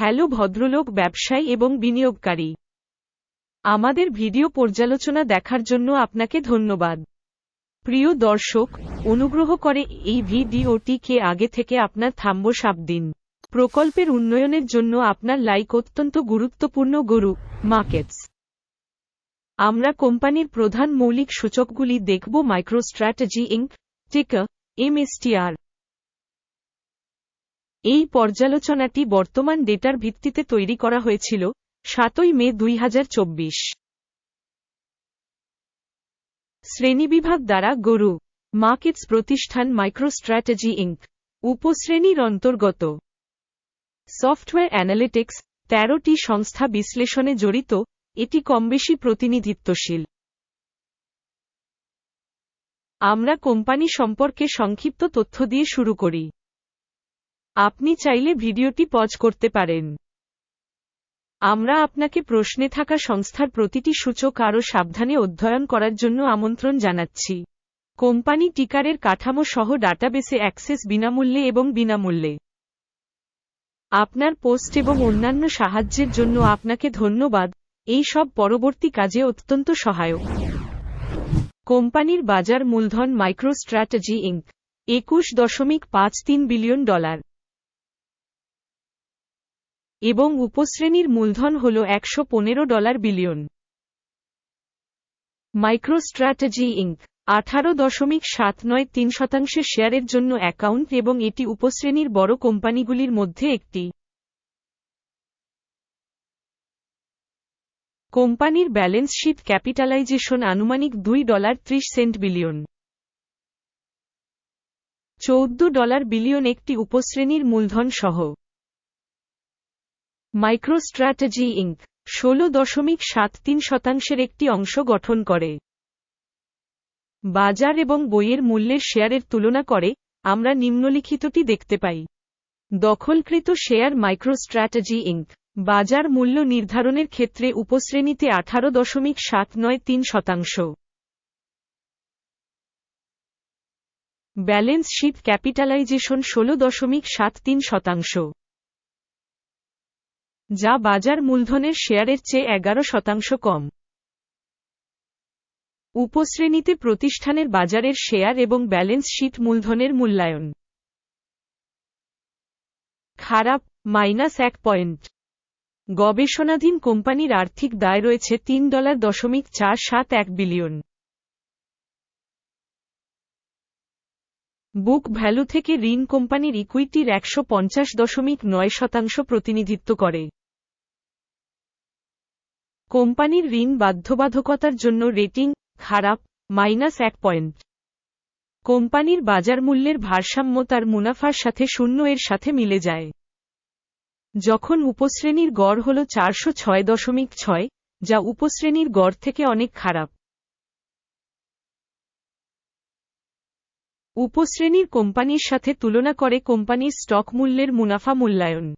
Hello ভদ্রলোক, ব্যবসায়ী এবং বিনিয়োগকারী। আমাদের ভিডিও পর্যালোচনা দেখার জন্য আপনাকে ধন্যবাদ। প্রিয় দর্শক, অনুগ্রহ করে এই ভিডিওটিকে আগে থেকে আপনার থাম্ব সাপ দিন। প্রকল্পের উন্নয়নের জন্য আপনার লাইক অত্যন্ত গুরুত্বপূর্ণ, গরু মার্কেটস। আমরা কোম্পানির প্রধান মৌলিক সূচকগুলি দেখব, মাইক্রোস্ট্র্যাটেজি, ইঙ্ক, টিকা, এমএসটিআর। এই পর্যালোচনাটি বর্তমান ডেটার ভিত্তিতে তৈরি করা হয়েছিল সাতই মে দুই হাজার চব্বিশ। শ্রেণীবিভাগ দ্বারা গরু, মার্কেটস প্রতিষ্ঠান মাইক্রোস্ট্র্যাটেজি ইঙ্ক উপশ্রেণীর অন্তর্গত। সফটওয়্যার অ্যানালিটিক্স, তেরোটি সংস্থা বিশ্লেষণে জড়িত, এটি কমবেশি প্রতিনিধিত্বশীল। আমরা কোম্পানি সম্পর্কে সংক্ষিপ্ত তথ্য দিয়ে শুরু করি। আপনি চাইলে ভিডিওটি পজ করতে পারেন। আমরা আপনাকে প্রশ্নে থাকা সংস্থার প্রতিটি সূচক আরও সাবধানে অধ্যয়ন করার জন্য আমন্ত্রণ জানাচ্ছি। কোম্পানি টিকারের কাঠামো সহ ডাটাবেসে অ্যাক্সেস বিনামূল্যে এবং বিনামূল্যে। আপনার পোস্ট এবং অন্যান্য সাহায্যের জন্য আপনাকে ধন্যবাদ। এই সব পরবর্তী কাজে অত্যন্ত সহায়ক। কোম্পানির বাজার মূলধন মাইক্রোস্ট্র্যাটেজি ইঙ্ক একুশ দশমিক পাঁচ তিন বিলিয়ন ডলার। এবং উপশ্রেণীর মূলধন হল একশো পনেরো ডলার বিলিয়ন। মাইক্রোস্ট্র্যাটেজি ইঙ্ক আঠারো দশমিক সাত নয় তিন শতাংশের শেয়ারের জন্য অ্যাকাউন্ট এবং এটি উপশ্রেণীর বড় কোম্পানিগুলির মধ্যে একটি। কোম্পানির ব্যালেন্স শিট ক্যাপিটালাইজেশন আনুমানিক দুই ডলার ত্রিশ সেন্ট বিলিয়ন। চৌদ্দ ডলার বিলিয়ন একটি উপশ্রেণীর মূলধন সহ মাইক্রোস্ট্র্যাটেজি ইঙ্ক, ষোলো দশমিক সাত তিন শতাংশের একটি অংশ গঠন করে। বাজার এবং বইয়ের মূল্যের শেয়ারের তুলনা করে, আমরা নিম্নলিখিতটি দেখতে পাই। দখলকৃত শেয়ার মাইক্রোস্ট্র্যাটেজি ইঙ্ক, বাজার মূল্য নির্ধারণের ক্ষেত্রে উপশ্রেণীতে আঠারো দশমিক সাত নয় তিন শতাংশ। ব্যালেন্স শিট ক্যাপিটালাইজেশন ষোলো দশমিক সাত তিন শতাংশ। যা বাজার মূলধনের শেয়ারের চেয়ে এগারো শতাংশ কম। উপশ্রেণীতে প্রতিষ্ঠানের বাজারের শেয়ার এবং ব্যালেন্স শীট মূলধনের মূল্যায়ন। খারাপ, মাইনাস এক পয়েন্ট। গবেষণাধীন কোম্পানির আর্থিক দায় রয়েছে তিন ডলার দশমিক চার সাত এক বিলিয়ন। বুক ভ্যালু থেকে ঋণ কোম্পানির ইকুইটির একশো পঞ্চাশ দশমিক নয় শতাংশ প্রতিনিধিত্ব করে। কোম্পানির ঋণ বাধ্যবাধকতার জন্য রেটিং খারাপ, মাইনাস এক পয়েন্ট। কোম্পানির বাজার মূল্যের ভারসাম্য তার মুনাফার সাথে শূন্য এর সাথে মিলে যায়। যখন উপশ্রেণীর গড় হল চারশো ছয় দশমিক ছয়, যা উপশ্রেণীর গড় থেকে অনেক খারাপ। উপশ্রেণীর কোম্পানির সাথে তুলনা করে কোম্পানির স্টক মূল্যের মুনাফা মূল্যায়ন।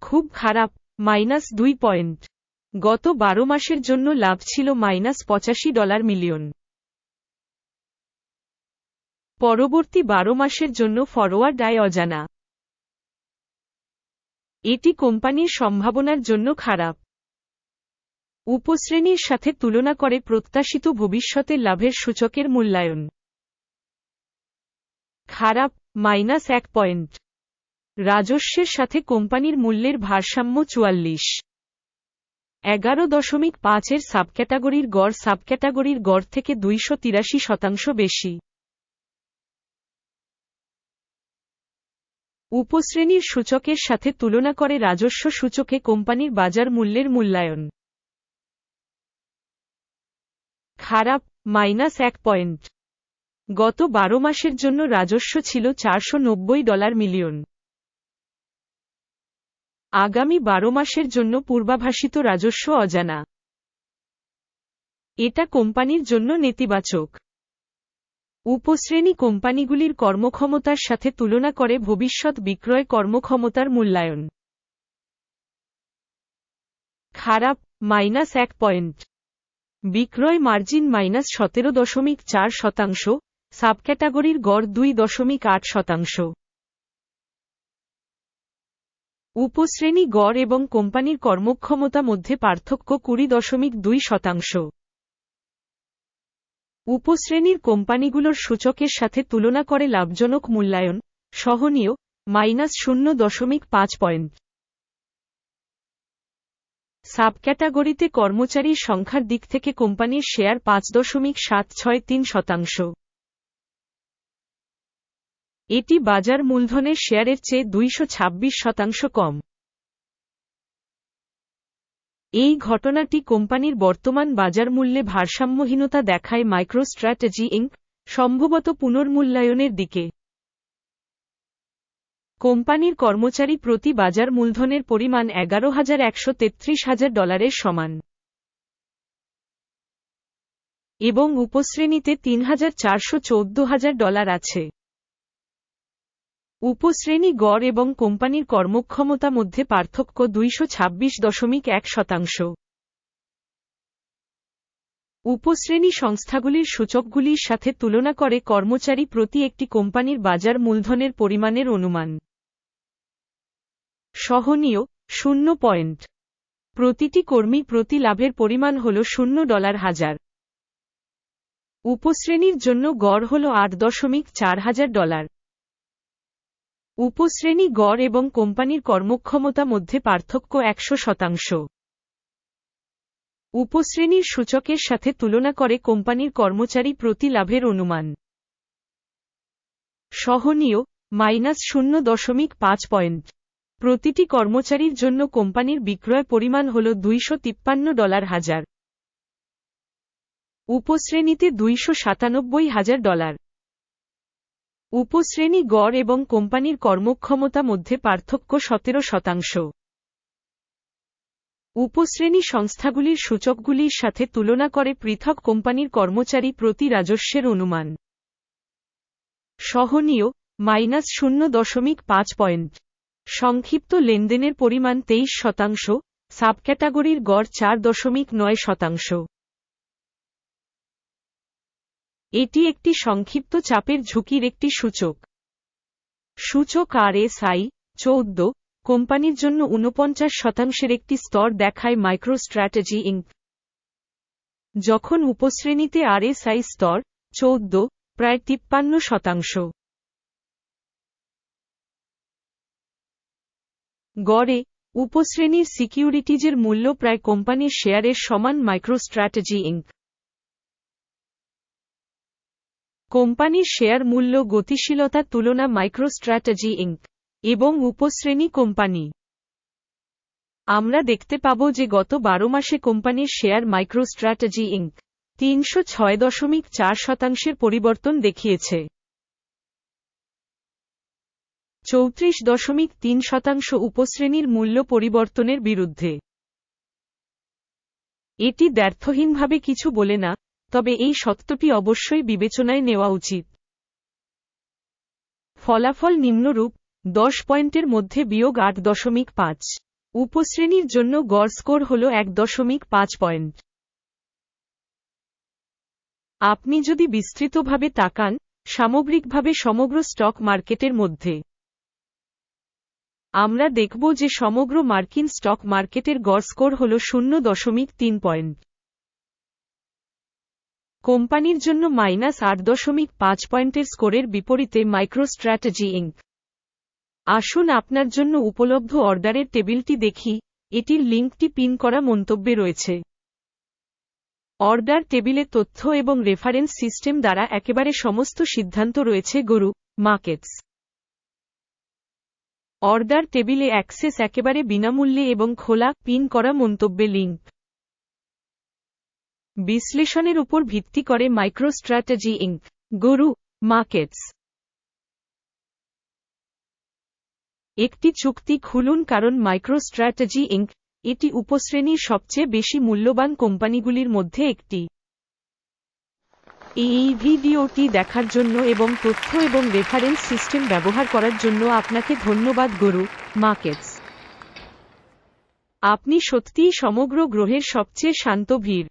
খুব খারাপ, মাইনাস দুই পয়েন্ট। গত বারো মাসের জন্য লাভ ছিল মাইনাস পঁচাশি ডলার মিলিয়ন। পরবর্তী বারো মাসের জন্য ফরওয়ার্ড আয় অজানা। এটি কোম্পানির সম্ভাবনার জন্য খারাপ। উপশ্রেণীর সাথে তুলনা করে প্রত্যাশিত ভবিষ্যতের লাভের সূচকের মূল্যায়ন। খারাপ, মাইনাস এক পয়েন্ট। রাজস্বের সাথে কোম্পানির মূল্যের ভারসাম্য চুয়াল্লিশ। এগারো দশমিক পাঁচের সাবক্যাটাগরির গড় সাবক্যাটাগরির গড় থেকে দুইশো তিরাশি শতাংশ বেশি। উপশ্রেণীর সূচকের সাথে তুলনা করে রাজস্ব সূচকে কোম্পানির বাজার মূল্যের মূল্যায়ন। খারাপ, মাইনাস এক পয়েন্ট। গত বারো মাসের জন্য রাজস্ব ছিল চারশো নব্বই ডলার মিলিয়ন। আগামী বারো মাসের জন্য পূর্বাভাসিত রাজস্ব অজানা। এটা কোম্পানির জন্য নেতিবাচক। উপশ্রেণী কোম্পানিগুলির কর্মক্ষমতার সাথে তুলনা করে ভবিষ্যৎ বিক্রয় কর্মক্ষমতার মূল্যায়ন। খারাপ, মাইনাস এক পয়েন্ট। বিক্রয় মার্জিন মাইনাস সতেরো দশমিক চার শতাংশ, সাবক্যাটাগরির গড় দুই দশমিক আট শতাংশ। উপশ্রেণী গড় এবং কোম্পানির কর্মক্ষমতা মধ্যে পার্থক্য কুড়ি দশমিক দুই শতাংশ। উপশ্রেণীর কোম্পানিগুলোর সূচকের সাথে তুলনা করে লাভজনক মূল্যায়ন, সহনীয়, মাইনাস শূন্য দশমিক পাঁচ পয়েন্ট। সাবক্যাটাগরিতে কর্মচারীর সংখ্যার দিক থেকে কোম্পানির শেয়ার পাঁচ দশমিক সাত ছয় তিন শতাংশ। এটি বাজার মূলধনের শেয়ারের চেয়ে দুইশো ছাব্বিশ শতাংশ কম। এই ঘটনাটি কোম্পানির বর্তমান বাজার মূল্যে ভারসাম্যহীনতা দেখায় মাইক্রোস্ট্র্যাটেজি ইঙ্ক সম্ভবত পুনর্মূল্যায়নের দিকে। কোম্পানির কর্মচারী প্রতি বাজার মূলধনের পরিমাণ এগারো হাজার একশো তেত্রিশ হাজার ডলারের সমান এবং উপশ্রেণীতে তিন হাজার চারশো চৌদ্দ হাজার ডলার আছে। উপশ্রেণী গড় এবং কোম্পানির কর্মক্ষমতা মধ্যে পার্থক্য দুইশো ছাব্বিশ দশমিক এক শতাংশ। উপশ্রেণী সংস্থাগুলির সূচকগুলির সাথে তুলনা করে কর্মচারী প্রতি একটি কোম্পানির বাজার মূলধনের পরিমাণের অনুমান। সহনীয়, শূন্য পয়েন্ট। প্রতিটি কর্মী প্রতি লাভের পরিমাণ হল শূন্য ডলার হাজার। উপশ্রেণীর জন্য গড় হল আট দশমিক চার হাজার ডলার। উপশ্রেণী গড় এবং কোম্পানির কর্মক্ষমতা মধ্যে পার্থক্য একশো শতাংশ। উপশ্রেণীর সূচকের সাথে তুলনা করে কোম্পানির কর্মচারী প্রতি লাভের অনুমান। সহনীয়, মাইনাস শূন্য দশমিক পাঁচ পয়েন্ট। প্রতিটি কর্মচারীর জন্য কোম্পানির বিক্রয় পরিমাণ হল দুইশো তিপ্পান্ন ডলার হাজার। উপশ্রেণীতে দুইশো সাতানব্বই হাজার ডলার। উপশ্রেণী গড় এবং কোম্পানির কর্মক্ষমতা মধ্যে পার্থক্য সতেরো শতাংশ। উপশ্রেণী সংস্থাগুলির সূচকগুলির সাথে তুলনা করে পৃথক কোম্পানির কর্মচারী প্রতি রাজস্বের অনুমান। সহনীয়, মাইনাস শূন্য দশমিক পাঁচ পয়েন্ট। সংক্ষিপ্ত লেনদেনের পরিমাণ তেইশ শতাংশ, সাবক্যাটাগরির গড় চার দশমিক নয় শতাংশ। এটি একটি সংক্ষিপ্ত চাপের ঝুঁকির একটি সূচক। সূচক আর এস আই চৌদ্দ, কোম্পানির জন্য ঊনপঞ্চাশ শতাংশের একটি স্তর দেখায় মাইক্রোস্ট্র্যাটেজি ইঙ্ক যখন উপশ্রেণীতে আর এস আই স্তর, চৌদ্দ, প্রায় তিপ্পান্ন শতাংশ। গড়ে, উপশ্রেণীর সিকিউরিটিজের মূল্য প্রায় কোম্পানির শেয়ারের সমান মাইক্রোস্ট্র্যাটেজি ইঙ্ক কোম্পানির শেয়ার মূল্য গতিশীলতা তুলনা মাইক্রোস্ট্র্যাটেজি ইঙ্ক এবং উপশ্রেণী কোম্পানি। আমরা দেখতে পাব যে গত বারো মাসে কোম্পানির শেয়ার মাইক্রোস্ট্র্যাটেজি ইঙ্ক তিনশো ছয় দশমিক চার শতাংশের পরিবর্তন দেখিয়েছে। চৌত্রিশ দশমিক তিন শতাংশ উপশ্রেণীর মূল্য পরিবর্তনের বিরুদ্ধে। এটি দ্ব্যর্থহীনভাবে কিছু বলে না তবে এই সত্যটি অবশ্যই বিবেচনায় নেওয়া উচিত। ফলাফল নিম্নরূপ, দশ পয়েন্টের মধ্যে বিয়োগ আট দশমিক পাঁচ। উপশ্রেণীর জন্য গড় স্কোর হল এক দশমিক পাঁচ পয়েন্ট। আপনি যদি বিস্তৃতভাবে তাকান, সামগ্রিকভাবে সমগ্র স্টক মার্কেটের মধ্যে। আমরা দেখব যে সমগ্র মার্কিন স্টক মার্কেটের গড় স্কোর হল শূন্য দশমিক তিন পয়েন্ট। কোম্পানির জন্য মাইনাস আট দশমিক পাঁচ পয়েন্টের স্কোরের বিপরীতে মাইক্রোস্ট্র্যাটেজি ইঙ্ক আসুন আপনার জন্য উপলব্ধ অর্ডারের টেবিলটি দেখি, এটির লিঙ্কটি পিন করা মন্তব্যে রয়েছে। অর্ডার টেবিলে তথ্য এবং রেফারেন্স সিস্টেম দ্বারা একেবারে সমস্ত সিদ্ধান্ত রয়েছে, গরু, মার্কেটস। অর্ডার টেবিলে অ্যাক্সেস একেবারে বিনামূল্যে এবং খোলা, পিন করা মন্তব্যে লিঙ্ক। বিশ্লেষণের উপর ভিত্তি করে মাইক্রোস্ট্র্যাটেজি ইঙ্ক গরু, মার্কেটস। একটি চুক্তি খুলুন কারণ মাইক্রোস্ট্র্যাটেজি ইঙ্ক এটি উপশ্রেণীর সবচেয়ে বেশি মূল্যবান কোম্পানিগুলির মধ্যে একটি। এই ভিডিওটি দেখার জন্য এবং তথ্য এবং রেফারেন্স সিস্টেম ব্যবহার করার জন্য আপনাকে ধন্যবাদ, গরু, মার্কেটস। আপনি সত্যিই সমগ্র গ্রহের সবচেয়ে শান্ত ভিড়।